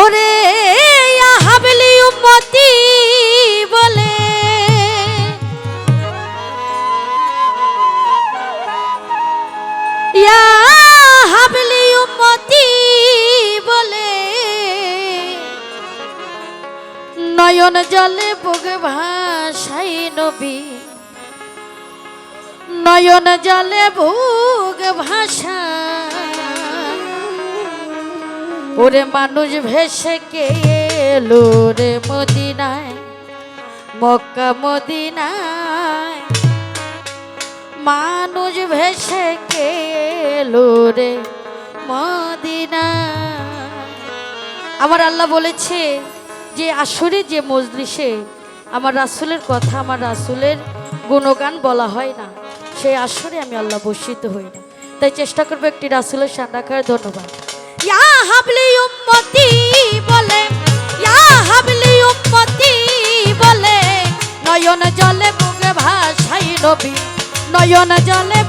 ওরে হাবলি উম্মতি বলে। হাবলি উম্মতি বলে। নয়ন জলে বুক ভাসাই নবী। নয়ন জলে বুক ভাষা ওরে মানুষ ভেসে কে এলো রে মদিনায়? মক্কা মদিনায়? মানুষ ভেসে কে এলো রে আমার আল্লাহ বলেছে যে আসরে যে মজলিসে আমার রাসুলের কথা, আমার রাসুলের গুণগান বলা হয় না, সেই আসরে আমি আল্লাহ বসিত হই না। তাই চেষ্টা করব একটি রাসুলের সান রাখার ধন্যবাদ হাবলি বলে, ইয়া হাবলি বলে, নয়ন জলে বুক ভাষাই নয়ন জলে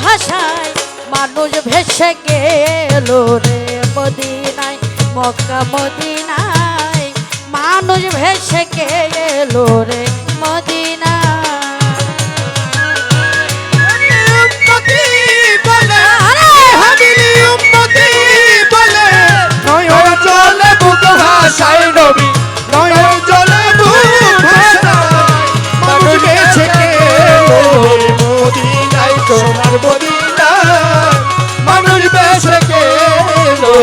ভাষায় মানুষ ভেসে গেল রে মদিনায়, মক্কা মদিনায়, মানুষ ভেসে গেল রে বুক নবী নয়ন জলে মানুষ বেছে মদিনায় সোনার মদিনায়। মানুষ বেছে গেলো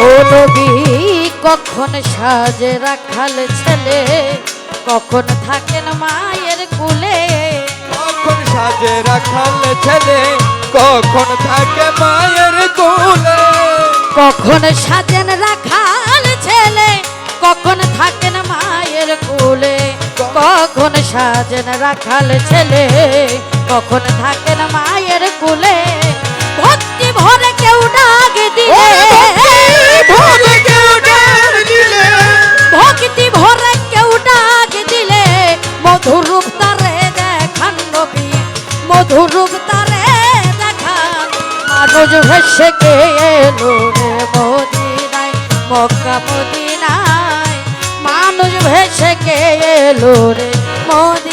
ও নবী কখন সাজে রাখাল ছেলে? কখন থাকেন মায়ের কুলে? কখন সাজে রাখাল ছেলে? কখন থাকে মায়ের কোলে? কখন সাজেন রাখাল ছেলে কখন থাকেন মায়ের কুলে? কখন সাজেন রাখাল ছেলে কখন থাকেন মায়ের কুলে? ভক্তি ভরে কেউ ডাক দিলে ভক্তি ভরে কেউ ডাক দিলে মধুর রূপ তারে দেখান নবী মধুর রূপ তারে দেখান। মানুষ ভেসে কে মদিনায়। মানুষ ভেসে কে এলো রে মদিনায়?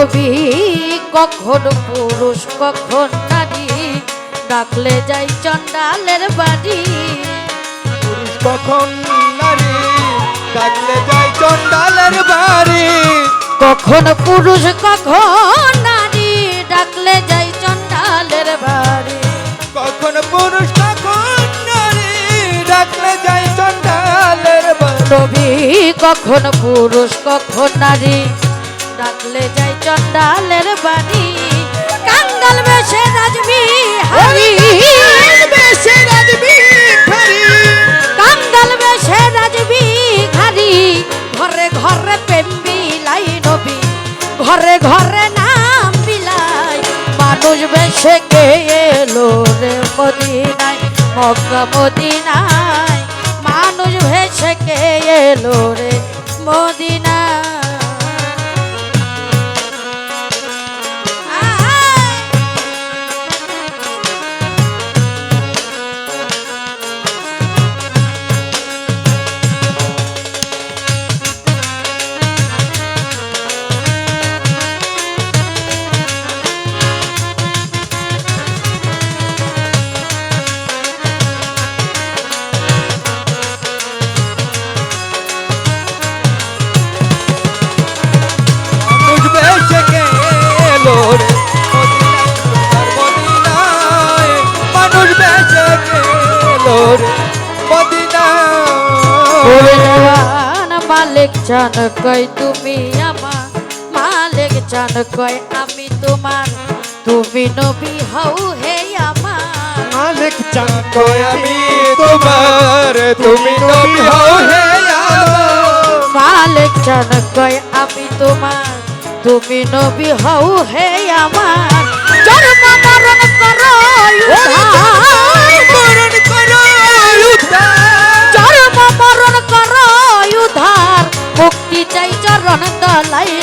ও কখন পুরুষ কখন নারী? ডাকলে যাই চন্ডালের বাড়ি। পুরুষ কখন নারী? ডাকলে যায় চন্ডালের বাড়ি। কখন পুরুষ কখন নারী? ডাকলে যাই চন্ডালের বাড়ি। কখন পুরুষ কখন নারী? ডাকলে যায় চন্ডালের বাড়ি। কখন পুরুষ কখন নারী? ডাকলে যাই চন্ডালের বাড়ি কাঙ্গাল বেশে রাজবি হারি। বেশি রাজবি খারি কাঙ্গাল বেশে রাজবি ঘারি ঘরে ঘরে প্রেম বিলাই নবী। ঘরে ঘরে নাম বিলাই মানুষ বেশে কে এলো রে মদিনায়? মক্কা মদিনায়। মানুষ ভেসে কে এলো রে মদিনায়? চান কয় তুমি আমার মালিক চান কয় আমি তোমার। তুমি নবী হও হে আমার। মালিক চান কয় আমি তোমার। তুমি নবী হও হে আমার। মালিক চান কয় আমি তোমার। তুমি নবী হও হে আমার। জন্ম মরণ করো উদ্ধার। মরণ করো উদ্ধার।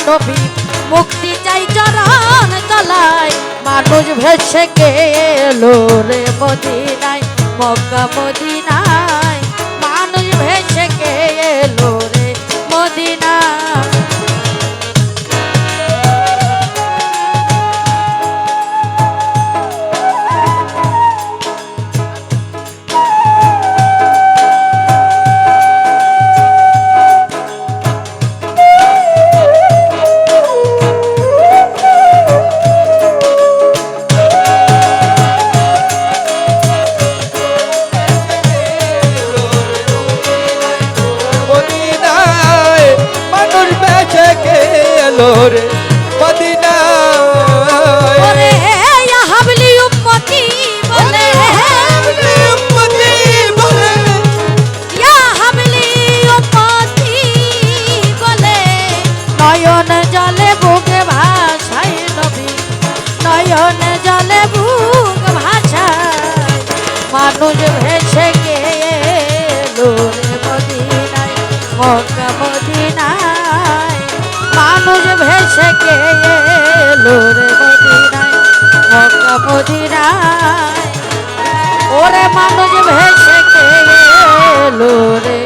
নবী মুক্তি চাই চরণ তলায়। মানুষ ভেসে গেল রে মদিনায় মক্কা মদিনায়। ভেসে গেলো মদিনায়, মক্কা মদিনায়। মানুষ ভেসে গেলো রে মদিনায়, মক্কা ওরে মানুষ ভেসে গেলো রে